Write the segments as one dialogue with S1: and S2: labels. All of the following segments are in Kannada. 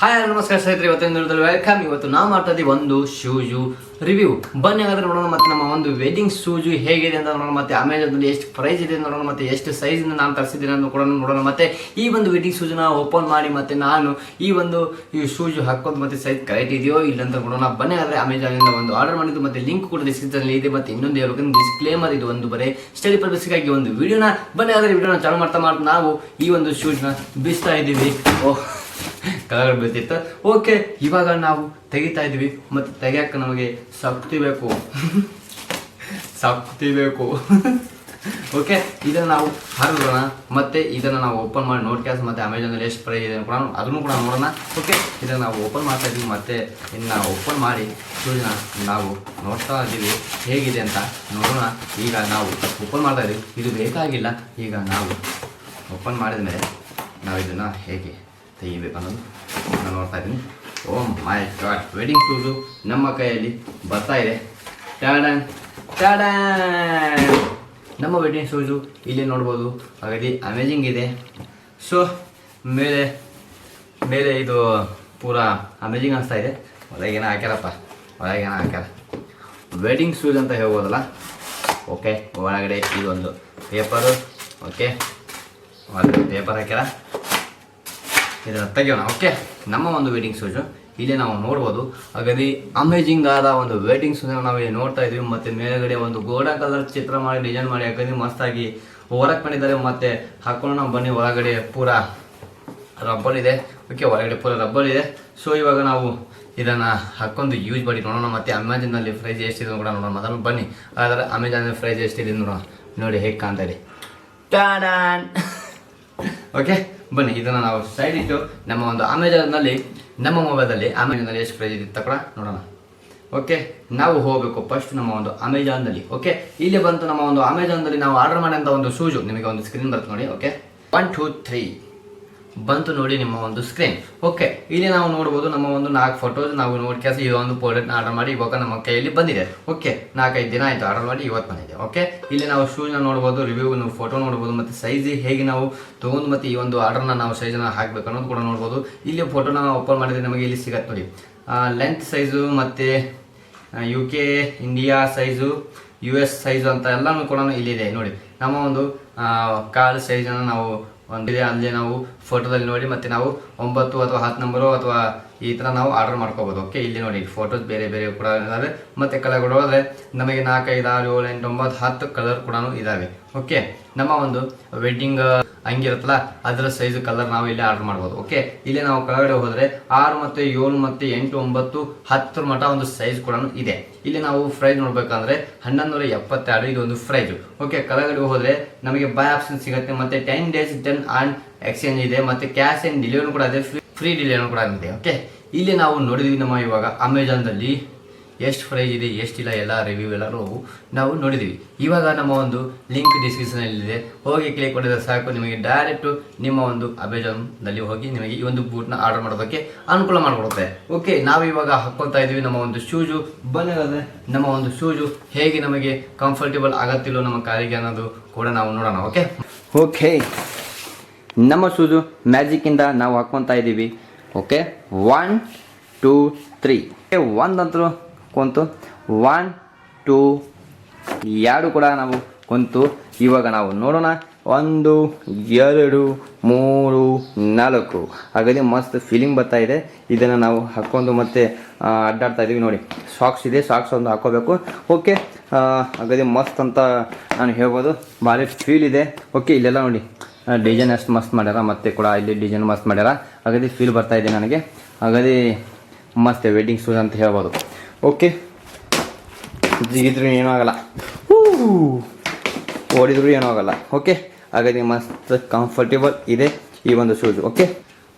S1: ಹಾಯ್ ನಮಸ್ಕಾರ ಸ್ನೇಹಿತರೆ, ಇವತ್ತಿನ ವೆಲ್ಕಮ್ ಇವತ್ತು ನಾವು ಮಾಡ್ತಾ ಇದ್ದೀವಿ ಒಂದು ಶೂಜು ರಿವ್ಯೂ ಬನ್ನಿ ಹಾಗಾದ್ರೆ ನೋಡೋಣ ಮತ್ತೆ ನಮ್ಮ ಒಂದು ವೆಡ್ಡಿಂಗ್ ಶೂಜು ಹೇಗಿದೆ ಅಂತ ನೋಡೋಣ ಮತ್ತೆ ಅಮೆಜಾನ್ದಲ್ಲಿ ಎಷ್ಟು ಪ್ರೈಸ್ ಇದೆ ಅಂತ ನೋಡೋಣ ಮತ್ತೆ, ಎಷ್ಟು ಸೈಜಿಂದ ನಾನು ತರಿಸಿದ್ದೀನಿ ಅಂತ ಕೂಡ ನೋಡೋಣ ಮತ್ತೆ, ಈ ಒಂದು ವೆಡ್ಡಿಂಗ್ ಶೂಜನ್ನ ಓಪನ್ ಮಾಡಿ ಮತ್ತೆ ನಾನು ಈ ಒಂದು ಈ ಶೂಜು ಹಾಕೋದು ಮತ್ತೆ ಸೈಜ್ ಕರೆಕ್ಟ್ ಇದೆಯೋ ಇಲ್ಲ ಅಂತ ನೋಡೋಣ. ಬನ್ನಿ ಆದರೆ ಅಮೆಝಾನಿಂದ ಒಂದು ಆರ್ಡರ್ ಮಾಡಿದ್ದು ಮತ್ತೆ ಲಿಂಕ್ ಕೂಡ ಡಿಸ್ಕ್ರಿಪ್ಷನ್ ಇದೆ. ಮತ್ತೆ ಇನ್ನೊಂದು ಹೇಳ್ಬೇಕು ಡಿಸ್ಕ್ಲೇಮರ್ ಇದು ಒಂದು ಬರೇ ಸ್ಟಡಿ ಪರ್ಪಸ್ಗಾಗಿ ಒಂದು ವಿಡಿಯೋನ ಬನ್ನಿ ಆದರೆ ವಿಡಿಯೋನ ಚಾಲು ಮಾಡ್ತಾ ಮಾಡ್ತಾ ನಾವು ಈ ಒಂದು ಶೂಜನ್ನ ಬಿಸ್ತಾ ಇದ್ದೀವಿ. ಓಹ್. ಕಲರ್ ಬೀಳ್ತಿತ್ತು. ಓಕೆ ಇವಾಗ ನಾವು ತೆಗಿತಾ ಇದ್ವಿ. ಮತ್ತೆ ತೆಗಿಯಕ್ಕ ನಮಗೆ ಶಕ್ತಿ ಬೇಕು. ಶಕ್ತಿ ಬೇಕು. ಓಕೆ ಇದನ್ನು ನಾವು ಹರಿದೋಣ ಮತ್ತೆ ಇದನ್ನು ನಾವು ಓಪನ್ ಮಾಡಿ ನೋಡ್ಕ್ಯಾಸ್ ಮತ್ತೆ ಅಮೆಝಾನಲ್ಲಿ ಎಷ್ಟು ಪ್ರೈಸ್ ಇದೆ ಕೂಡ ಅದನ್ನು ಕೂಡ ನೋಡೋಣ. ಓಕೆ ಇದನ್ನು ನಾವು ಓಪನ್ ಮಾಡ್ತಾ ಇದ್ದೀವಿ ಮತ್ತೆ ಇನ್ನು ಓಪನ್ ಮಾಡಿ ಸೂಜನ ನಾವು ನೋಡ್ತಾ ಇದ್ದೀವಿ. ಹೇಗಿದೆ ಅಂತ ನೋಡೋಣ. ಈಗ ನಾವು ಓಪನ್ ಮಾಡ್ತಾ ಇದ್ದೀವಿ. ಇದು ಬೇಕಾಗಿಲ್ಲ. ಈಗ ನಾವು ಓಪನ್ ಮಾಡಿದ ಮೇಲೆ ನಾವು ಇದನ್ನು ಹೇಗೆ ತೆಗಿಬೇಕು ಅನ್ನೋದು ನಾನು ನೋಡ್ತಾ ಇದ್ದೀನಿ. Oh my god wedding shoes ನಮ್ಮ ಕೈಯಲ್ಲಿ ಬರ್ತಾ ಇದೆ. ಟ್ಯಾಡನ್ ಟ್ಯಾಡನ್ ನಮ್ಮ ವೆಡ್ಡಿಂಗ್ ಶೂಸು ಇಲ್ಲಿ ನೋಡ್ಬೋದು. ಹಾಗಾಗಿ ಅಮೇಜಿಂಗ್ ಇದೆ. ಸೊ ಮೇಲೆ ಮೇಲೆ ಇದು ಪೂರಾ ಅಮೇಜಿಂಗ್ ಅನಿಸ್ತಾ ಇದೆ. ಒಳಗೇನೋ ಹಾಕ್ಯಾರಪ್ಪ, ಒಳಗೇನೋ ಹಾಕ್ಯಾರ. ವೆಡ್ಡಿಂಗ್ ಶೂಸ್ ಅಂತ ಹೇಳ್ಬೋದಲ್ಲ? ಓಕೆ ಒಳಗಡೆ ಇದೊಂದು ಪೇಪರು ಓಕೆ ಒಳಗಡೆ ಪೇಪರ್ ಹಾಕ್ಯಾರ. ಇದನ್ನು ತೆಗೆಯೋಣ ಓಕೆ ನಮ್ಮ ಒಂದು ವೇಟಿಂಗ್ ಶೂಸು ಇಲ್ಲಿ ನಾವು ನೋಡ್ಬೋದು ಹಾಗಾಗಿ ಅಮೇಜಿಂಗ್ ಆದ ಒಂದು ವೇಟಿಂಗ್ ಶೂಸ್ ನಾವು ಇಲ್ಲಿ ನೋಡ್ತಾ ಇದೀವಿ ಮತ್ತೆ ಮೇಲುಗಡೆ ಒಂದು ಗೋಲ್ಡನ್ ಕಲರ್ ಚಿತ್ರ ಮಾಡಿ ಡಿಸೈನ್ ಮಾಡಿ ಹಾಕಿದ್ವಿ ಮಸ್ತಾಗಿ ಹೊರಗೆ ಮಾಡಿದ್ದಾರೆ ಮತ್ತೆ ಹಾಕೊಂಡು ನಾವು ಬನ್ನಿ, ಒಳಗಡೆ ಪೂರ ರಬ್ಬರ್ ಇದೆ. ಓಕೆ ಒಳಗಡೆ ಪೂರ ರಬ್ಬರ್ ಇದೆ. ಸೊ ಇವಾಗ ನಾವು ಇದನ್ನು ಹಾಕೊಂಡು ಯೂಸ್ ಮಾಡಿ ನೋಡೋಣ. ಮತ್ತೆ ಅಮೆಜಾನಲ್ಲಿ ಪ್ರೈಸ್ ಎಷ್ಟಿದೆ ಕೂಡ ನೋಡೋಣ. ಮೊದಲು ಬನ್ನಿ. ಆದರೆ ಅಮೆಜಾನ್ ಪ್ರೈಸ್ ಎಷ್ಟಿದೆ ನೋಡೋಣ. ನೋಡಿ ಹೇಗೆ ಕಾಣ್ತಾ ಇದೆ. ಟಾಡಾನ್ ಓಕೆ ಬನ್ನಿ, ಇದನ್ನು ನಾವು ಸೈಡ್ ಇಟ್ಟು ನಮ್ಮ ಒಂದು ಅಮೆಜಾನ್ನಲ್ಲಿ ನಮ್ಮ ಮೊಬೈಲಲ್ಲಿ ಅಮೆಜಾನ್ನಲ್ಲಿ ಎಷ್ಟು ಪ್ರೈಸ್ ಇದೆ ನೋಡೋಣ. ಓಕೆ ನಾವು ಹೋಗಬೇಕು ಫಸ್ಟ್ ನಮ್ಮ ಒಂದು ಅಮೆಜಾನ್ದಲ್ಲಿ ಓಕೆ ಇಲ್ಲಿ ಬಂತು ನಮ್ಮ ಒಂದು ಅಮೆಜಾನ್ದಲ್ಲಿ ನಾವು ಆರ್ಡರ್ ಮಾಡಿದಂಥ ಒಂದು ಶೂಜು ನಿಮಗೆ ಒಂದು ಸ್ಕ್ರೀನ್ ಬರುತ್ತೆ ನೋಡಿ ಓಕೆ ಒನ್ ಟೂ ತ್ರೀ ಬಂತು ನೋಡಿ ನಿಮ್ಮ ಒಂದು ಸ್ಕ್ರೀನ್ ಓಕೆ ಇಲ್ಲಿ ನಾವು ನೋಡ್ಬೋದು ನಮ್ಮ ಒಂದು ನಾಲ್ಕು ಫೋಟೋಸ್ ನಾವು ನೋಡ್ಕ್ಯಾಸ ಈ ಒಂದು ಪ್ರಾಡಕ್ಟ್ನ ಆರ್ಡರ್ ಮಾಡಿ ಇವಾಗ ನಮ್ಮ ಕೈಯಲ್ಲಿ ಬಂದಿದೆ. ಓಕೆ ನಾಲ್ಕೈದು ದಿನ ಆಯಿತು ಆರ್ಡರ್ ಮಾಡಿ ಇವತ್ತು ಬಂದಿದೆ. ಓಕೆ ಇಲ್ಲಿ ನಾವು ಶೂನ ನೋಡ್ಬೋದು ರಿವ್ಯೂ ಫೋಟೋ ನೋಡ್ಬೋದು, ಮತ್ತು ಸೈಜ್ ಹೇಗೆ ನಾವು ತೊಗೊಂಡು ಮತ್ತು ಈ ಒಂದು ಆರ್ಡರ್ನ ನಾವು ಸೈಜನ್ನು ಹಾಕಬೇಕು ಅನ್ನೋದು ಕೂಡ ನೋಡ್ಬೋದು. ಇಲ್ಲಿ ಫೋಟೋನ ಓಪನ್ ಮಾಡಿದ್ರೆ ನಮಗೆ ಇಲ್ಲಿ ಸಿಗತ್ತೆ ನೋಡಿ. ಲೆಂತ್ ಸೈಜು ಮತ್ತು U K India size U S size ಅಂತ ಎಲ್ಲನೂ ಕೂಡ ಇಲ್ಲಿದೆ ನೋಡಿ. ನಮ್ಮ ಒಂದು ಕಾಲ್ ಸೈಜನ್ನು ನಾವು ಒಂದಿದೆ ಅಲ್ಲಿ ನಾವು ಫೋಟೋದಲ್ಲಿ ನೋಡಿ, ಮತ್ತೆ ನಾವು ಒಂಬತ್ತು ಅಥವಾ ಹತ್ತು ನಂಬರು ಅಥವಾ ಈ ಥರ ನಾವು ಆರ್ಡರ್ ಮಾಡ್ಕೋಬೋದು. ಓಕೆ ಇಲ್ಲಿ ನೋಡಿ ಫೋಟೋಸ್ ಬೇರೆ ಬೇರೆ ಕೂಡ ಇದಾವೆ. ಮತ್ತೆ ಕೂಡ ಹೋದ್ರೆ ನಮಗೆ ನಾಲ್ಕೈದು, ಆರು, ಏಳು, ಎಂಟು, ಒಂಬತ್ತು, ಹತ್ತು ಕಲರ್ ಕೂಡ ಇದಾವೆ. ಓಕೆ ನಮ್ಮ ಒಂದು ವೆಡ್ಡಿಂಗ್ ಹಂಗಿರುತ್ತಲ್ಲ ಅದರ ಸೈಜ್ ಕಲರ್ ನಾವು ಇಲ್ಲಿ ಆರ್ಡರ್ ಮಾಡ್ಬೋದು. ಓಕೆ ಇಲ್ಲಿ ನಾವು ಕೆಳಗಡೆ ಹೋದ್ರೆ ಆರು ಮತ್ತೆ ಏಳು ಮತ್ತೆ ಎಂಟು, ಒಂಬತ್ತು, ಹತ್ತರ ಮಠ ಒಂದು ಸೈಜ್ ಕೂಡ ಇದೆ. ಇಲ್ಲಿ ನಾವು ಪ್ರೈಸ್ ನೋಡ್ಬೇಕಂದ್ರೆ ಹನ್ನೊಂದು ಎಪ್ಪತ್ತೆರಡು, ಇದು ಒಂದು ಪ್ರೈಸ್ ಓಕೆ ಕೆಳಗಡೆ ಹೋದ್ರೆ ನಮಗೆ ಬೈ ಆಪ್ಷನ್ ಸಿಗುತ್ತೆ, ಮತ್ತೆ ten days ten on exchange ಇದೆ, ಮತ್ತೆ ಕ್ಯಾಶ್ ಆ್ಯಂಡ್ ಡೆಲಿವರಿ ಕೂಡ ಇದೆ. ಫ್ರೀ ಡೆಲಿವರಿ ಕೂಡ ಇದೆ ಓಕೆ ಇಲ್ಲಿ ನಾವು ನೋಡಿದ್ವಿ ನಮ್ಮ ಇವಾಗ ಅಮೆಜಾನ್ದಲ್ಲಿ ಎಷ್ಟು ಪ್ರೈಸ್ ಇದೆ ಎಷ್ಟಿಲ್ಲ ಎಲ್ಲ ರಿವ್ಯೂ ಎಲ್ಲರೂ ನಾವು ನೋಡಿದ್ದೀವಿ ಇವಾಗ ನಮ್ಮ ಒಂದು ಲಿಂಕ್ ಡಿಸ್ಕ್ರಿಪ್ಷನಲ್ಲಿದೆ ಹೋಗಿ ಕ್ಲಿಕ್ ಮಾಡಿದ್ರೆ ಸಾಕು, ನಿಮಗೆ ಡೈರೆಕ್ಟು ನಿಮ್ಮ ಒಂದು ಅಮೆಜಾನ್ನಲ್ಲಿ ಹೋಗಿ ನಿಮಗೆ ಈ ಒಂದು ಬೂಟ್ನ ಆರ್ಡರ್ ಮಾಡೋದಕ್ಕೆ ಅನುಕೂಲ ಮಾಡಿಕೊಡುತ್ತೆ. ಓಕೆ ನಾವು ಇವಾಗ ಹಾಕ್ಕೊತಾ ಇದ್ದೀವಿ ನಮ್ಮ ಒಂದು ಶೂಜು. ಬಂದಿರೋದೇ ನಮ್ಮ ಒಂದು ಶೂಜು ಹೇಗೆ ನಮಗೆ ಕಂಫರ್ಟೇಬಲ್ ಆಗತ್ತಿಲ್ಲೋ ನಮ್ಮ ಕಾರಿಗೆ ಅನ್ನೋದು ಕೂಡ ನಾವು ನೋಡೋಣ ಓಕೆ ಓಕೆ ನಮ್ಮ ಶೂಸು ಮ್ಯಾಜಿಕ್ಕಿಂದ ನಾವು ಹಾಕ್ಕೊತಾ ಇದ್ದೀವಿ ಓಕೆ ಒನ್ ಟೂ ತ್ರೀ ಒಂದಂತರೂ ಕುಂತು. ಒನ್ ಟೂ ಎರಡು ಕೂಡ ನಾವು ಕುಂತು. ಇವಾಗ ನಾವು ನೋಡೋಣ. ಒಂದು, ಎರಡು, ಮೂರು, ನಾಲ್ಕು. ಹಾಗಾಗಿ ಮಸ್ತ್ ಫೀಲಿಂಗ್ ಬರ್ತಾ ಇದೆ. ಇದನ್ನು ನಾವು ಹಾಕ್ಕೊಂಡು ಮತ್ತೆ ಅಡ್ಡಾಡ್ತಾ ಇದೀವಿ ನೋಡಿ. ಸಾಕ್ಸ್ ಇದೆ ಸಾಕ್ಸ್ ಒಂದು ಹಾಕೋಬೇಕು. ಓಕೆ ಹಾಗಾಗಿ ಮಸ್ತ್ ಅಂತ ನಾನು ಹೇಳ್ಬೋದು. ಭಾರಿ ಫೀಲ್ ಇದೆ. ಓಕೆ ಇಲ್ಲೆಲ್ಲ ನೋಡಿ. ಡಿಸೈನ್ ಅಷ್ಟು ಮಸ್ತ್ ಮಾಡ್ಯಾರ, ಮತ್ತೆ ಕೂಡ ಇಲ್ಲಿ ಡಿಸೈನ್ ಮಸ್ತ್ ಮಾಡ್ಯಾರ. ಹಾಗಾಗಿ ಫೀಲ್ ಬರ್ತಾ ಇದೆ ನನಗೆ. ಹಾಗಾಗಿ ಮಸ್ತ್ ವೆಡ್ಡಿಂಗ್ ಶೂಸ್ ಅಂತ ಹೇಳ್ಬೋದು. ಓಕೆ ಜಿಗಿದ್ರು ಏನೂ ಆಗಲ್ಲ. ಓಡಿದ್ರು ಏನೂ ಆಗಲ್ಲ. ಓಕೆ ಹಾಗಾಗಿ ಮಸ್ತ್ ಕಂಫರ್ಟೇಬಲ್ ಇದೆ ಈ ಒಂದು ಶೂಸ್ ಓಕೆ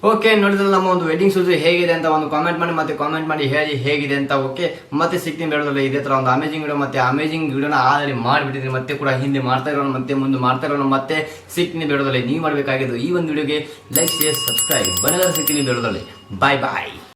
S1: ಓಕೆ ನೋಡಿದ್ರೆ ನಮ್ಮ ಒಂದು ವೆಡ್ಡಿಂಗ್ ಶೂಸ್ ಹೇಗಿದೆ ಅಂತ ಒಂದು ಕಾಮೆಂಟ್ ಮಾಡಿ, ಮತ್ತೆ ಕಾಮೆಂಟ್ ಮಾಡಿ ಹೇಳಿ ಹೇಗಿದೆ ಅಂತ ಓಕೆ ಮತ್ತೆ ಸಿಗ್ತೀನಿ ಬೇಡದಲ್ಲ ಇದೇ ತರ ಒಂದು ಅಮೇಜಿಂಗ್ ವಿಡಿಯೋ ಮತ್ತೆ ಅಮೇಜಿಂಗ್ ವಿಡಿಯೋನ ಆಲ್ರೆಡಿ ಮಾಡಿಬಿಟ್ಟಿದ್ದೀನಿ. ಮತ್ತೆ ಕೂಡ ಹಿಂದೆ ಮಾಡ್ತಾ ಇರೋಣ ಮತ್ತೆ ಮುಂದೆ ಮಾಡ್ತಾ ಇರೋಣ ಮತ್ತೆ ಸಿಗ್ತೀನಿ ಬೇಡದಲ್ಲಿ ನೀವು ಮಾಡಬೇಕಾಗಿದ್ದು ಈ ಒಂದು ವಿಡಿಯೋಗೆ ಲೈಕ್ ಶೇರ್ ಸಬ್ಸ್ಕ್ರೈಬ್ ಬನ್ನಿ ಸಿಗ್ತೀನಿ ಬೇಡದಲ್ಲಿ ಬಾಯ್ ಬಾಯ್